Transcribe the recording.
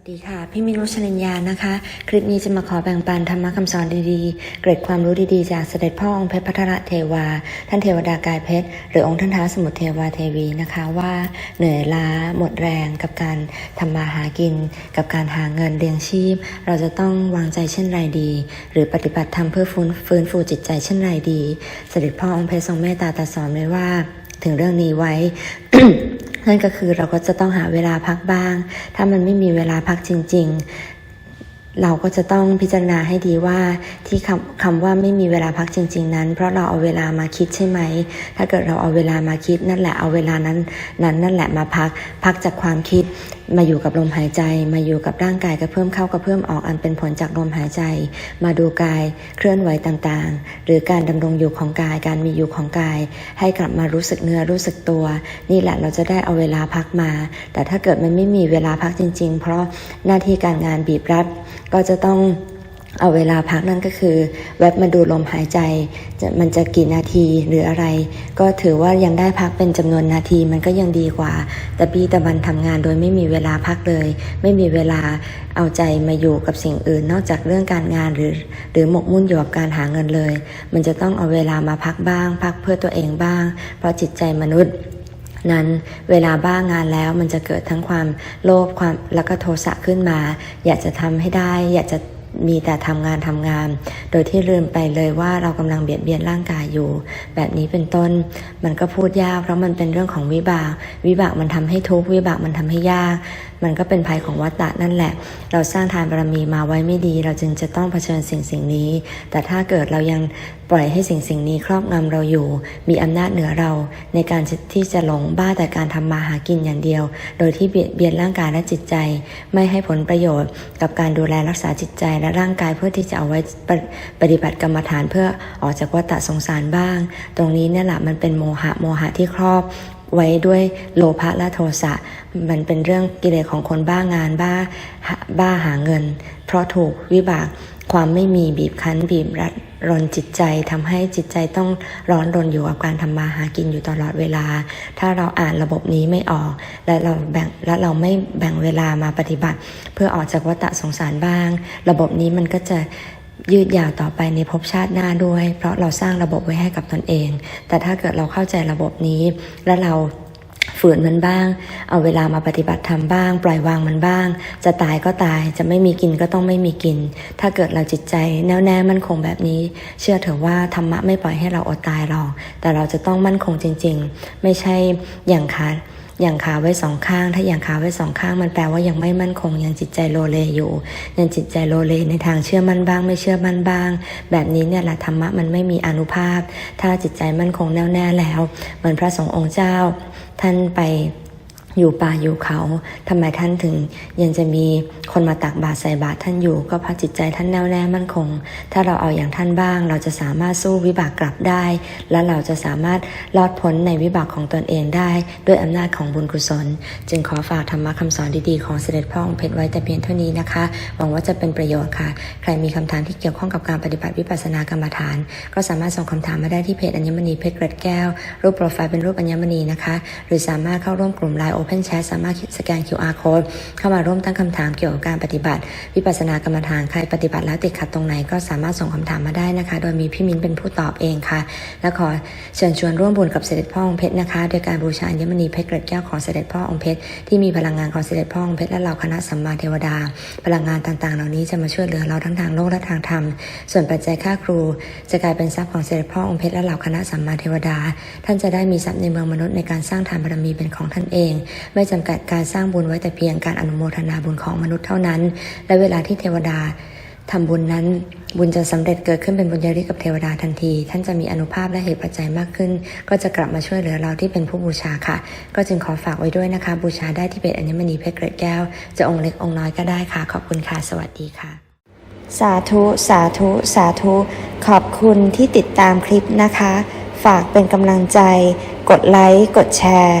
วัสดีค่ะ พี่มิรุชลินยานะคะ คลิปนี้จะมาขอแบ่งปันธรรมะคำสอนดีๆ เกร็ดความรู้ดีๆ จากเสด็จพ่อองค์เพชรพัทรเทวา ท่านเทวดากายเพชร หรือองค์ท่านท้าสมุทรเทวาเทวีนะคะว่าเหนื่อยล้าหมดแรงกับการทำมาหากิน กับการหาเงินเลี้ยงชีพ เราจะต้องวางใจเช่นไรดี หรือปฏิบัติธรรมเพื่อฟื้นฟื้นฟูจิตใจเช่นไรดี เสด็จพ่อองค์เพชรทรงเมตตาตรัสสอนไว้ว่า ถึงเรื่องนี้ไว้ นั่นก็คือเราก็จะต้องหาเวลาพักบ้าง ถ้ามันไม่มีเวลาพักจริง ๆ เราก็จะต้องพิจารณาให้ดีว่าที่คำคำว่าไม่มีเวลาพักจริง ๆ นั้น เพราะเราเอาเวลามาคิดใช่ไหม ถ้าเกิดเราเอาเวลามาคิดนั่นแหละเอาเวลานั้นนั้นนั่นแหละมาพักพักจากความคิด มาอยู่กับลมหายใจ มาอยู่กับร่างกายกระเพิ่มเข้ากระเพิ่มออกอันเป็นผลจากลมหายใจ มาดูกายเคลื่อนไหวต่างๆ หรือการดำรงอยู่ของกายการมีอยู่ของกาย ให้กลับมารู้สึกเนื้อรู้สึกตัว นี่แหละเราจะได้เอาเวลาพักมา แต่ถ้าเกิดมันไม่มีเวลาพักจริง ๆ เพราะหน้าที่การงานบีบรัดก็จะต้องเอาเวลาพักนั่นก็คือ แวบมาดูลมหายใจจะมันจะกี่นาทีหรืออะไร ก็ถือว่ายังได้พักเป็นจำนวนนาทีมันก็ยังดีกว่า แต่ปีตะวันทำงานโดยไม่มีเวลาพักเลย ไม่มีเวลาเอาใจมาอยู่กับสิ่งอื่น นอกจากเรื่องการงานหรือ หรือหมกมุ่นอยู่กับการหาเงินเลย มันจะต้องเอาเวลามาพักบ้าง พักเพื่อตัวเองบ้าง เพราะจิตใจมนุษย์ นั้นเวลาบ้างงานแล้วมันจะเกิดทั้งความโลภความแล้วก็โทสะขึ้นมา อยากจะทำให้ได้ อยากจะมีแต่ทำงานทำงาน โดยที่ลืมไปเลยว่าเรากำลังเบียดเบียนร่างกายอยู่ แบบนี้เป็นต้น มันก็พูดยากเพราะมันเป็นเรื่องของวิบาก วิบากมันทำให้ทุกข์วิบากมันทำให้ยาก มันก็เป็นภัยของวัฏฏะนั่นแหละ เราสร้างทานบารมีมาไว้ไม่ดี เราจึงจะต้องเผชิญสิ่งสิ่งนี้ แต่ถ้าเกิดเรายังปล่อยให้สิ่งสิ่งนี้ครอบงำเราอยู่ มีอำนาจเหนือเรา ในการที่จะหลงบ้าแต่การทำมาหากินอย่างเดียว โดยที่เบียดเบียนร่างกายและจิตใจ ไม่ให้ผลประโยชน์ กับการดูแลรักษาจิตใจและร่างกายเพื่อที่จะเอาไว้ปฏิปฏิบัติกรรมฐานเพื่อออกจากวัฏฏะสงสารบ้าง ตรงนี้เนี่ยแหละมันเป็นโมหะโมหะที่ครอบ ไว้ด้วยโลภะและโทสะมันเป็นเรื่องกิเลสของคนบ้างานบ้าบ้าหาเงิน เพราะถูกวิบากความไม่มีบีบคั้นบีบรัดรนจิตใจทำให้จิตใจต้องร้อนรนอยู่กับการทำมาหากินอยู่ตลอดเวลา ถ้าเราอ่านระบบนี้ไม่ออก และเราแบ่งและเราไม่แบ่งเวลามาปฏิบัติ เพื่อออกจากวัฏสงสารบ้าง ระบบนี้มันก็จะ ยืดยาวต่อไปในภพชาติหน้าด้วย เพราะเราสร้างระบบไว้ให้กับตนเอง แต่ถ้าเกิดเราเข้าใจระบบนี้ และเราฝืนมันบ้าง เอาเวลามาปฏิบัติธรรมบ้าง ปล่อยวางมันบ้าง จะตายก็ตาย จะไม่มีกินก็ต้องไม่มีกิน ถ้าเกิดเราจิตใจแน่วแน่มั่นคงแบบนี้ เชื่อเถอะว่าธรรมะไม่ปล่อยให้เราอดตายหรอก แต่เราจะต้องมั่นคงจริง ๆ ไม่ใช่อย่างขา อย่างขาไว้สองข้าง ถ้าอย่างขาไว้สองข้างมันแปลว่ายังไม่มั่นคง ยังจิตใจโลเลอยู่ ยังจิตใจโลเลในทางเชื่อมั่นบ้าง ไม่เชื่อมั่นบ้าง แบบนี้เนี่ยแหละธรรมะมันไม่มีอนุภาพ ถ้าจิตใจมั่นคงแน่วแน่แล้ว เหมือนพระสงฆ์องค์เจ้า ท่านไป อยู่ป่าอยู่เขาทำไมท่านถึง ยังจะมีคนมาตักบาตรใส่บาตรท่านอยู่ ก็เพราะจิตใจท่านแน่วแน่มั่นคง ถ้าเราเอาอย่างท่านบ้าง เราจะสามารถสู้วิบากกลับได้ และเราจะสามารถรอดพ้นในวิบากของตนเองได้ ด้วยอำนาจของบุญกุศล จึงขอฝากธรรมะคำสอนดีๆของเสด็จพ่อองค์เพชรไว้แต่เพียงเท่านี้นะคะ หวังว่าจะเป็นประโยชน์ค่ะ ใครมีคำถามที่เกี่ยวข้องกับการปฏิบัติวิปัสสนากรรมฐาน ก็สามารถส่งคำถามมาได้ที่เพจอัญมณีเพชรเกร็ดแก้ว รูปโปรไฟล์เป็นรูปอัญมณีนะคะ หรือสามารถเข้าร่วมกลุ่ม Line Open Chat สามารถสแกน QR Code เข้ามาร่วมตั้งคำถามเกี่ยวกับการปฏิบัติ วิปัสสนากรรมฐานใครปฏิบัติแล้วติดขัดตรงไหนก็สามารถส่งคำถามมาได้นะคะ โดยมีพี่มิ้นเป็นผู้ตอบเองค่ะ และขอเชิญชวนร่วมบุญกับเสด็จพ่อองค์เพชรนะคะ โดยการบูชาอัญมณีเพชรเกร็ดแก้วของเสด็จพ่อองค์เพชรที่มีพลังงานของเสด็จพ่อองค์เพชรและเหล่าคณะสัมมาเทวดา พลังงานต่างๆ เหล่านี้จะมาช่วยเหลือเราทั้งทางโลกและทางธรรม ส่วนปัจจัยค่าครู จะกลายเป็นทรัพย์ของเสด็จพ่อองค์เพชรและเหล่าคณะสัมมาเทวดา ท่านจะได้มีทรัพย์ในเมืองมนุษย์ในการสร้างทานบารมีเป็นของท่านเองไม่จำกัดการสร้างบุญไว้แต่เพียงการอนุโมทนาบุญของมนุษย์เท่านั้น และเวลาที่เทวดาทำบุญนั้นบุญจะสำเร็จเกิดขึ้นเป็นบุญญาริกับเทวดาทันที ท่านจะมีอนุภาพและเหตุปัจจัยมากขึ้น ก็จะกลับมาช่วยเหลือเราที่เป็นผู้บูชาค่ะ ก็จึงขอฝากไว้ด้วยนะคะ บูชาได้ที่เพจอัญมณีเพชรเกร็ดแก้ว จะองค์เล็กองค์น้อยก็ได้ค่ะ ขอบคุณค่ะ สวัสดีค่ะ สาธุ สาธุ สาธุ ขอบคุณที่ติดตามคลิปนะคะ ฝากเป็นกำลังใจ กดไลค์ กดแชร์